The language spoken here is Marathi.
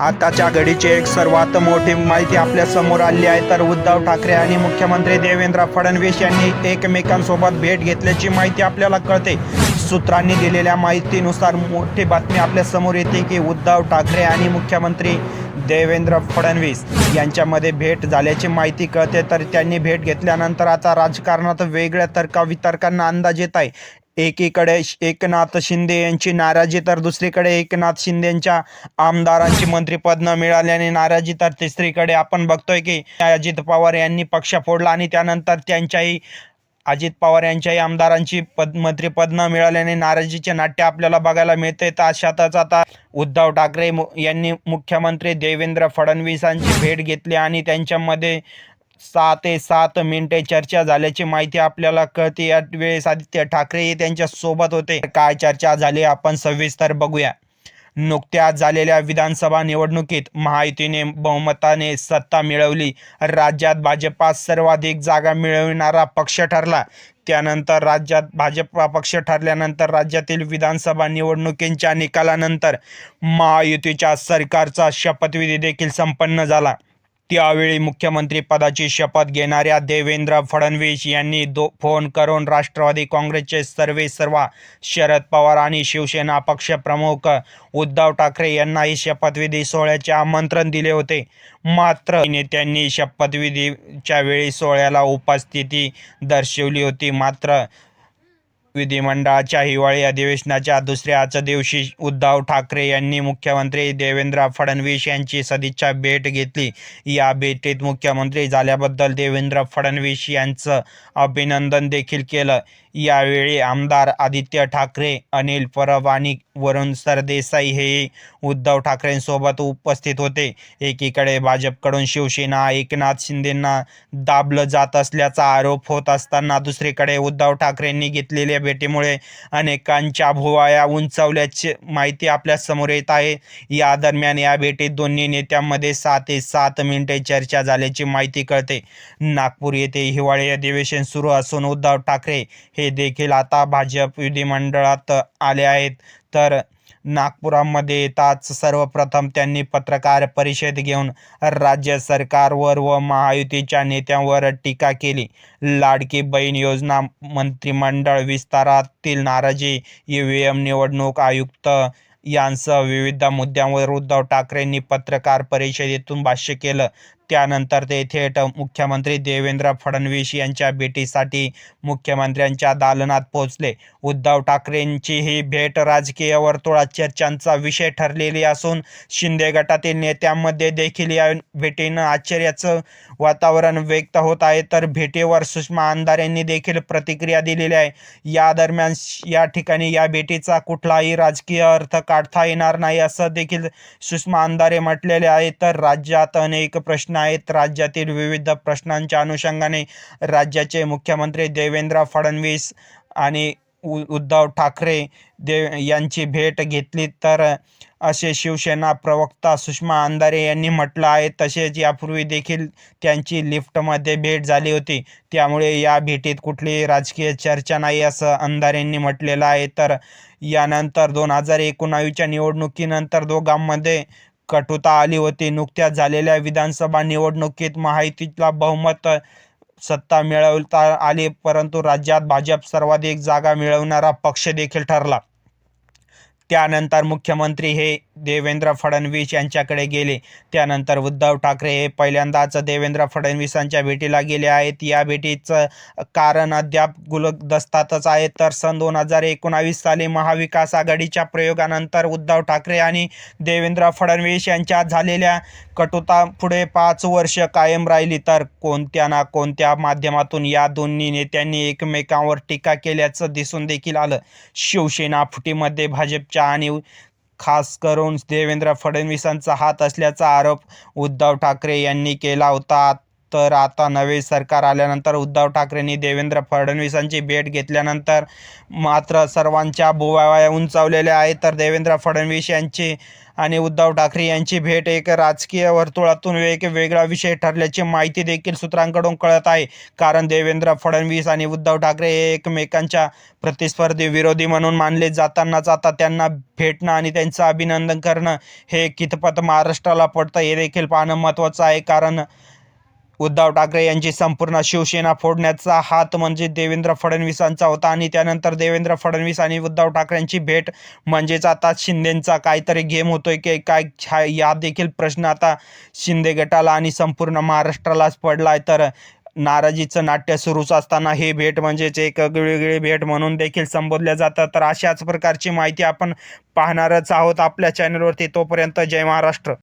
आताच्या घडीची एक सर्वात मोठी माहिती आपल्यासमोर आली आहे. तर उद्धव ठाकरे आणि मुख्यमंत्री देवेंद्र फडणवीस यांनी एकमेकांसोबत भेट घेतल्याची माहिती आपल्याला कळते. सूत्रांनी दिलेल्या माहितीनुसार मोठी बातमी आपल्यासमोर येते की उद्धव ठाकरे आणि मुख्यमंत्री देवेंद्र फडणवीस यांच्यामध्ये भेट झाल्याची माहिती कळते. तर त्यांनी भेट घेतल्यानंतर आता राजकारणात वेगळ्या तर्कावितर्कांना अंदाज येत आहे. एकीकडे श- एकनाथ शिंदे यांची नाराजी तर दुसरीकडे एकनाथ शिंदे यांच्या आमदारांची मंत्रिपद न मिळाल्याने नाराजी तर तिसरीकडे आपण बघतोय की अजित पवार यांनी पक्ष फोडला आणि त्यानंतर त्यांच्याही अजित पवार यांच्याही आमदारांची पद मंत्रिपद न मिळाल्याने नाराजीचे नाट्य आपल्याला बघायला मिळते तर अशातच आता उद्धव ठाकरे मु- यांनी मुख्यमंत्री देवेंद्र फडणवीसांची भेट घेतली आणि त्यांच्यामध्ये सहा ते सात मिनिटे चर्चा झाल्याची माहिती आपल्याला कळते. या वेळेस आदित्य ठाकरे हे त्यांच्यासोबत होते. काय चर्चा झाली आपण सविस्तर बघूया. नुकत्याच झालेल्या विधानसभा निवडणुकीत महायुतीने बहुमताने सत्ता मिळवली. राज्यात भाजपा सर्वाधिक जागा मिळविणारा पक्ष ठरला. त्यानंतर राज्यात भाजपा पक्ष ठरल्यानंतर राज्यातील विधानसभा निवडणुकींच्या निकालानंतर महायुतीच्या सरकारचा शपथविधी देखील संपन्न झाला. त्यावेळी मुख्यमंत्री पदाची शपथ घेणाऱ्या देवेंद्र फडणवीस यांनी दो फोन करून राष्ट्रवादी काँग्रेसचे सर्वे सर्वा शरद पवार आणि शिवसेना पक्षप्रमुख उद्धव ठाकरे यांनाही शपथविधी सोहळ्याचे आमंत्रण दिले होते. मात्र नेत्यांनी शपथविधीच्या वेळी सोहळ्याला उपस्थिती दर्शवली होती. मात्र विधिमंडळाच्या हिवाळी अधिवेशनाच्या दुसऱ्याच दिवशी उद्धव ठाकरे यांनी मुख्यमंत्री देवेंद्र फडणवीस यांची सदिच्छा भेट घेतली. या भेटीत मुख्यमंत्री झाल्याबद्दल देवेंद्र फडणवीस यांचं अभिनंदन देखील केलं. यावेळी आमदार आदित्य ठाकरे अनिल परब आणि वरुण सरदेसाई हे उद्धव ठाकरेंसोबत उपस्थित होते. एकीकडे भाजपकडून शिवसेना एकनाथ शिंदेंना दाबलं जात असल्याचा आरोप होत असताना दुसरीकडे उद्धव ठाकरेंनी घेतलेल्या भेटीमुळे अनेकांच्या भुवाया उंचावल्याची माहिती आपल्यासमोर येत आहे. या दरम्यान या भेटीत दोन्ही नेत्यांमध्ये सहा ते सात मिनिटे चर्चा झाल्याची माहिती कळते. नागपूर येथे हिवाळी अधिवेशन सुरू असून उद्धव ठाकरे हे देखील आता भाजप विधिमंडळात आले आहेत. तर नागपुरामध्ये येताच सर्वप्रथम त्यांनी पत्रकार परिषद घेऊन राज्य सरकारवर व महायुतीच्या नेत्यांवर टीका केली. लाडकी बहीण योजना मंत्रिमंडळ विस्तारातील नाराजी ई ईव्हीएम निवडणूक आयुक्त यांसह विविध मुद्द्यांवर उद्धव ठाकरेंनी पत्रकार परिषदेतून भाष्य केलं. त्यानंतर ते थेट मुख्यमंत्री देवेंद्र फडणवीस यांच्या भेटीसाठी मुख्यमंत्र्यांच्या दालनात पोहोचले. उद्धव ठाकरेंची ही भेट राजकीय वर्तुळात चर्चांचा विषय ठरलेली असून शिंदे गटातील नेत्यांमध्ये देखील या भेटीनं आश्चर्याचं वातावरण व्यक्त होत आहे. तर भेटीवर सुषमा अंधार यांनी देखील प्रतिक्रिया दिलेली आहे. या दरम्यान या ठिकाणी या भेटीचा कुठलाही राजकीय अर्थ काढता येणार नाही असं देखील सुषमा अंधारे म्हटलेले आहे. तर राज्यात अनेक प्रश्न आहेत. राज्यातील विविध प्रश्नांच्या अनुषंगाने राज्याचे मुख्यमंत्री देवेंद्र फडणवीस आणि उ उद्धव ठाकरे देव यांची भेट घेतली. तर असे शिवसेना प्रवक्ता सुषमा अंधारे यांनी म्हटलं आहे. तसेच यापूर्वी देखील त्यांची लिफ्टमध्ये भेट झाली होती. त्यामुळे या भेटीत कुठलीही राजकीय चर्चा नाही असं अंधारेंनी म्हटलेलं आहे. तर यानंतर दोन हजार एकोणावीसच्या निवडणुकीनंतर दोघांमध्ये कटुता आली होती. नुकत्याच झालेल्या विधानसभा निवडणुकीत महायुतीला बहुमत सत्ता मिळवता आली परंतु राज्यात भाजप सर्वाधिक जागा मिळवणारा पक्ष देखील ठरला. त्यानंतर मुख्यमंत्री हे देवेंद्र फडणवीस यांच्याकडे गेले. त्यानंतर उद्धव ठाकरे हे पहिल्यांदाच देवेंद्र फडणवीसांच्या भेटीला गेले आहेत. या भेटीचं कारण अद्याप गुलदस्तातच आहे. तर सन दोन हजार एकोणावीस साली महाविकास आघाडीच्या प्रयोगानंतर उद्धव ठाकरे आणि देवेंद्र फडणवीस यांच्यात झालेल्या कटुता पुढे पाच वर्ष कायम राहिली. तर कोणत्या ना कोणत्या माध्यमातून या दोन्ही नेत्यांनी एकमेकांवर टीका केल्याचं दिसून देखील आलं. शिवसेना फुटीमध्ये भाजपच्या आणि खास करून देवेंद्र फडणवीसांचा हात असल्याचा आरोप उद्धव ठाकरे यांनी केला होता. तर आता नवे सरकार आल्यानंतर उद्धव ठाकरेंनी देवेंद्र फडणवीसांची भेट घेतल्यानंतर मात्र सर्वांच्या भुवाया उंचावलेल्या आहेत. तर देवेंद्र फडणवीस यांची आणि उद्धव ठाकरे यांची भेट एक राजकीय वर्तुळातून एक वेगळा विषय ठरल्याची माहिती देखील सूत्रांकडून कळत आहे. कारण देवेंद्र फडणवीस आणि उद्धव ठाकरे हे एकमेकांच्या प्रतिस्पर्धी विरोधी म्हणून मानले जातानाच आता त्यांना भेटणं आणि त्यांचं अभिनंदन करणं हे कितपत महाराष्ट्राला पडतं हे देखील पाहणं महत्त्वाचं आहे. कारण उद्धव ठाकरे यांची संपूर्ण शिवसेना फोडण्याचा हात म्हणजे देवेंद्र फडणवीसांचा होता आणि त्यानंतर देवेंद्र फडणवीस आणि उद्धव ठाकरेंची भेट म्हणजेच आता शिंदेंचा काहीतरी गेम होतोय की काय हा या देखील प्रश्न आता शिंदे गटाला आणि संपूर्ण महाराष्ट्रालाच पडलाय. तर नाराजीचं नाट्य सुरूच असताना ही भेट म्हणजेच एक वेगळी भेट म्हणून देखील संबोधल्या जातं तर अशाच प्रकारची माहिती आपण पाहणारच आहोत आपल्या चॅनलवरती तोपर्यंत जय महाराष्ट्र.